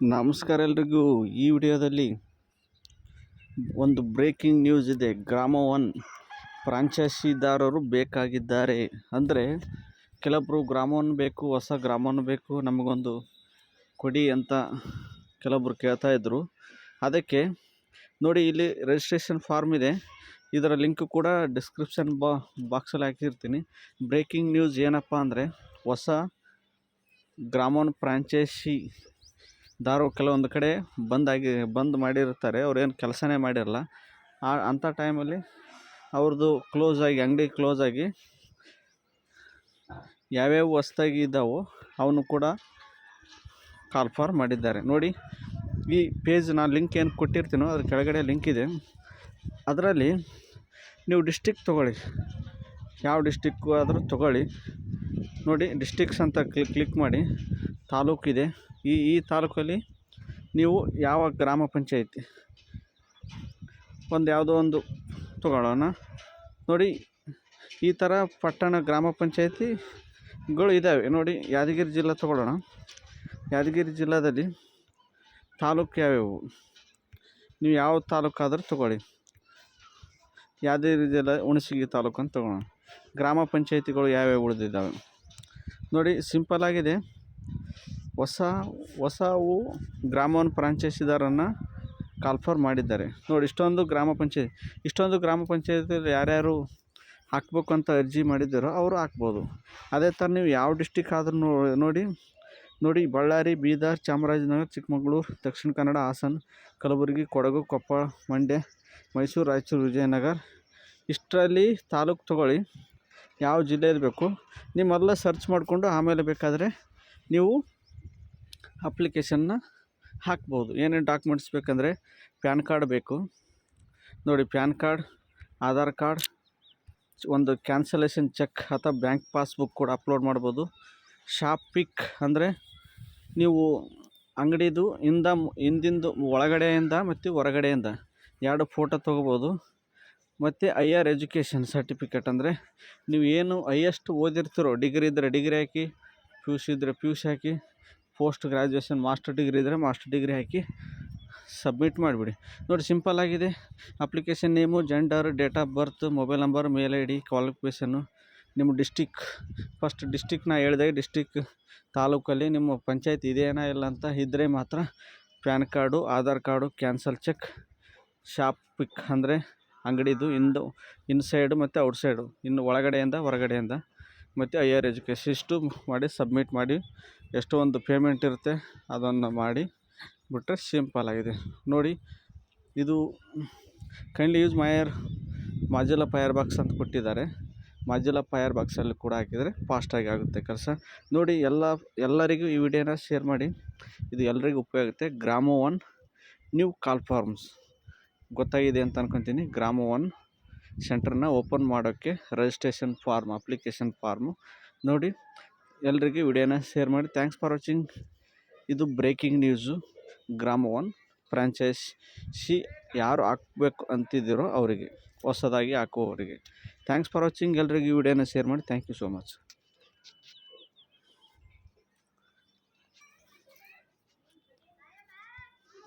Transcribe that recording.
ನಮಸ್ಕಾರ ಎಲ್ರಿಗೂ. ಈ ವಿಡಿಯೋದಲ್ಲಿ ಒಂದು ಬ್ರೇಕಿಂಗ್ ನ್ಯೂಸ್ ಇದೆ. ಗ್ರಾಮ ಒನ್ ಫ್ರಾಂಚೈಸಿದಾರರು ಬೇಕಾಗಿದ್ದಾರೆ. ಅಂದರೆ ಕೆಲವೊಬ್ಬರು ಗ್ರಾಮ ಒನ್ ಬೇಕು, ಹೊಸ ಗ್ರಾಮ ಒನ್ ಬೇಕು, ನಮಗೊಂದು ಕೊಡಿ ಅಂತ ಕೆಲವೊಬ್ಬರು ಕೇಳ್ತಾ ಇದ್ದರು ಅದಕ್ಕೆ ನೋಡಿ, ಇಲ್ಲಿ ರಿಜಿಸ್ಟ್ರೇಷನ್ ಫಾರ್ಮ್ ಇದೆ. ಇದರ ಲಿಂಕ್ ಕೂಡ ಡಿಸ್ಕ್ರಿಪ್ಷನ್ ಬಾ ಬಾಕ್ಸಲ್ಲಿ ಹಾಕಿರ್ತೀನಿ. ಬ್ರೇಕಿಂಗ್ ನ್ಯೂಸ್ ಏನಪ್ಪ ಅಂದರೆ, ಹೊಸ ಗ್ರಾಮ ಒನ್ ಫ್ರಾಂಚೈಸಿ ದಾರು ಕೆಲವೊಂದು ಕಡೆ ಬಂದಾಗಿ, ಬಂದ್ ಮಾಡಿರ್ತಾರೆ ಅವ್ರೇನು ಕೆಲಸನೇ ಮಾಡಿರಲ್ಲ. ಆ, ಅಂಥ ಟೈಮಲ್ಲಿ ಅವ್ರದ್ದು ಕ್ಲೋಸ್ ಆಗಿ, ಅಂಗಡಿ ಕ್ಲೋಸ್ ಆಗಿ ಯಾವ್ಯಾವ ಹೊಸ್ದಾಗಿ ಇದ್ದಾವೋ ಅವನು ಕೂಡ ಕಾಲ್ ಫಾರ್ ಮಾಡಿದ್ದಾರೆ. ನೋಡಿ, ಈ ಪೇಜ್ ನಾನು ಲಿಂಕ್ ಏನು ಕೊಟ್ಟಿರ್ತೀನೋ ಅದ್ರ ಕೆಳಗಡೆ ಲಿಂಕ್ ಇದೆ. ಅದರಲ್ಲಿ ನೀವು ಡಿಸ್ಟಿಕ್ ತೊಗೊಳ್ಳಿ. ಯಾವ ಡಿಸ್ಟಿಕ್ಕು ಆದರೂ ತೊಗೊಳ್ಳಿ. ನೋಡಿ ಡಿಸ್ಟಿಕ್ಸ್ ಅಂತ ಕ್ಲಿಕ್ ಕ್ಲಿಕ್ ಮಾಡಿ. ತಾಲೂಕಿದೆ. ಈ ಈ ತಾಲೂಕಲ್ಲಿ ನೀವು ಯಾವ ಗ್ರಾಮ ಪಂಚಾಯಿತಿ? ಒಂದು ಯಾವುದೋ ಒಂದು ತಗೊಳ್ಳೋಣ. ನೋಡಿ, ಈ ಥರ ಪಟ್ಟಣ ಗ್ರಾಮ ಪಂಚಾಯಿತಿಗಳು ಇದ್ದಾವೆ ನೋಡಿ, ಯಾದಗಿರಿ ಜಿಲ್ಲೆ ತಗೊಳ್ಳೋಣ. ಯಾದಗಿರಿ ಜಿಲ್ಲಾದಲ್ಲಿ ತಾಲೂಕು ಯಾವ್ಯಾವು? ನೀವು ಯಾವ ತಾಲೂಕಾದರೂ ತಗೊಳ್ಳಿ. ಯಾದಗಿರಿ ಜಿಲ್ಲೆ, ಹುಣಸಗಿ ತಾಲೂಕು ಅಂತ ತಗೊಳ್ಳೋಣ. ಗ್ರಾಮ ಪಂಚಾಯಿತಿಗಳು ಯಾವ್ಯಾವು ಉಳಿದಿದ್ದಾವೆ? ನೋಡಿ, ಸಿಂಪಲ್ ಆಗಿದೆ. ಹೊಸ, ಹೊಸವು ಗ್ರಾಮವನ್ನು ಫ್ರಾಂಚೈಸಿದಾರನ್ನು ಕಾಲ್ಫರ್ ಮಾಡಿದ್ದಾರೆ. ನೋಡಿ, ಇಷ್ಟೊಂದು ಗ್ರಾಮ ಪಂಚಾಯತ್, ಇಷ್ಟೊಂದು ಗ್ರಾಮ ಪಂಚಾಯತಿಯಲ್ಲಿ ಯಾರ್ಯಾರು ಹಾಕ್ಬೇಕು ಅಂತ ಅರ್ಜಿ ಮಾಡಿದ್ದಾರೋ ಅವರು ಹಾಕ್ಬೋದು. ಅದೇ ಥರ ನೀವು ಯಾವ ಡಿಸ್ಟಿಕ್ ಆದ್ರೂ ನೋಡಿ ನೋಡಿ, ಬಳ್ಳಾರಿ, ಬೀದರ್, ಚಾಮರಾಜನಗರ, ಚಿಕ್ಕಮಗಳೂರು, ದಕ್ಷಿಣ ಕನ್ನಡ, ಹಾಸನ, ಕಲಬುರಗಿ, ಕೊಡಗು, ಕೊಪ್ಪಳ, ಮಂಡ್ಯ, ಮೈಸೂರು, ರಾಯಚೂರು, ವಿಜಯನಗರ, ಇಷ್ಟರಲ್ಲಿ ತಾಲೂಕು ತಗೊಳ್ಳಿ. ಯಾವ ಜಿಲ್ಲೆಯಲ್ಲಿ ಬೇಕು ನೀವು ಮೊದಲೇ ಸರ್ಚ್ ಮಾಡಿಕೊಂಡು ಆಮೇಲೆ ಬೇಕಾದರೆ ನೀವು ಅಪ್ಲಿಕೇಶನ್ನ ಹಾಕ್ಬೋದು. ಏನೇನು ಡಾಕ್ಯುಮೆಂಟ್ಸ್ ಬೇಕಂದರೆ ಪ್ಯಾನ್ ಕಾರ್ಡ್ ಬೇಕು. ನೋಡಿ, ಪ್ಯಾನ್ ಕಾರ್ಡ್, ಆಧಾರ್ ಕಾರ್ಡ್, ಒಂದು ಕ್ಯಾನ್ಸಲೇಷನ್ ಚೆಕ್ ಅಥವಾ ಬ್ಯಾಂಕ್ ಪಾಸ್ಬುಕ್ ಕೂಡ ಅಪ್ಲೋಡ್ ಮಾಡ್ಬೋದು. ಶಾಪ್ ಪಿಕ್ ಅಂದರೆ ನೀವು ಅಂಗಡಿದು ಇಂದ ಹಿಂದಿಂದು ಒಳಗಡೆಯಿಂದ ಮತ್ತು ಹೊರಗಡೆಯಿಂದ ಎರಡು ಫೋಟೋ ತೊಗೋಬೋದು. ಮತ್ತು ಹೈಯರ್ ಎಜುಕೇಷನ್ ಸರ್ಟಿಫಿಕೇಟ್ ಅಂದರೆ ನೀವು ಏನು ಹೈಯೆಸ್ಟ್ ಓದಿರ್ತೀರೋ, ಡಿಗ್ರಿ ಇದ್ದರೆ ಡಿಗ್ರಿ ಹಾಕಿ, ಪಿ ಯು ಸಿ ಇದ್ದರೆ ಪಿ ಯು ಸಿ ಹಾಕಿ ಪೋಸ್ಟ್ ಗ್ರ್ಯಾಜುಯೇಷನ್ ಮಾಸ್ಟರ್ ಡಿಗ್ರಿ ಇದ್ದರೆ ಮಾಸ್ಟರ್ ಡಿಗ್ರಿ ಹಾಕಿ ಸಬ್ಮಿಟ್ ಮಾಡಿಬಿಡಿ. ನೋಡಿ, ಸಿಂಪಲ್ ಆಗಿದೆ. Application name, gender, date of birth, mobile number, mail I D qualification ನಿಮ್ಮ ಡಿಸ್ಟಿಕ್, ಫಸ್ಟ್ ಡಿಸ್ಟಿಕ್ ನಾ ಹೇಳಿದೆ, ಡಿಸ್ಟಿಕ್ ತಾಲೂಕಲ್ಲಿ ನಿಮ್ಮ ಪಂಚಾಯತ್ ಇದೆಯೇನಾ ಇಲ್ಲ ಅಂತ ಇದ್ದರೆ ಮಾತ್ರ PAN card, Aadhaar card, cancel check, shop pic ಅಂದರೆ ಅಂಗಡಿದು ಇಂದು, ಇನ್ಸೈಡು ಮತ್ತು ಔಟ್ಸೈಡು, ಇನ್ನು ಒಳಗಡೆಯಿಂದ ಹೊರಗಡೆಯಿಂದ ಮತ್ತು ಹೈಯರ್ ಎಜುಕೇಷನ್ ಇಷ್ಟು ಮಾಡಿ ಸಬ್ಮಿಟ್ ಮಾಡಿ ಎಷ್ಟು ಒಂದು ಪೇಮೆಂಟ್ ಇರುತ್ತೆ ಅದನ್ನು ಮಾಡಿ ಬಿಟ್ಟರೆ ಸಿಂಪಲ್ ಆಗಿದೆ. ನೋಡಿ, ಇದು ಕೈಂಡ್ಲಿ ಯೂಸ್ ಮೈಯರ್ ಮಾಜಲ ಫೈರ್ ಬಾಕ್ಸ್ ಅಂತ ಕೊಟ್ಟಿದ್ದಾರೆ. ಮಾಜಲ ಫೈರ್ ಬಾಕ್ಸಲ್ಲಿ ಕೂಡ ಹಾಕಿದರೆ ಫಾಸ್ಟಾಗಿ ಆಗುತ್ತೆ ಕೆಲಸ ನೋಡಿ, ಎಲ್ಲ, ಎಲ್ಲರಿಗೂ ಈ ವಿಡಿಯೋನ ಶೇರ್ ಮಾಡಿ. ಇದು ಎಲ್ಲರಿಗೂ ಉಪಯೋಗ ಆಗುತ್ತೆ. ಗ್ರಾಮ ಒನ್ ನ್ಯೂ ಕಾಲ್ ಫಾರ್ಮ್ಸ್ ಗೊತ್ತಾಗಿದೆ ಅಂತ ಅನ್ಕೊತೀನಿ. ಗ್ರಾಮ ಒನ್ ಸೆಂಟ್ರನ್ನ ಓಪನ್ ಮಾಡೋಕ್ಕೆ ರಿಜಿಸ್ಟ್ರೇಷನ್ ಫಾರ್ಮ್, ಅಪ್ಲಿಕೇಶನ್ ಫಾರ್ಮು. ನೋಡಿ, ಎಲ್ರಿಗೂ ವಿಡಿಯೋನ ಶೇರ್ ಮಾಡಿ. Thanks for watching. ಇದು breaking news. Grama one, franchise ಯಾರು ಹಾಕ್ಬೇಕು ಅಂತಿದ್ದೀರೋ ಅವರಿಗೆ, ಹೊಸದಾಗಿ ಹಾಕುವವರಿಗೆ. Thanks for watching. ಎಲ್ರಿಗೂ ಈ ವಿಡಿಯೋನ ಶೇರ್ ಮಾಡಿ. Thank you so much.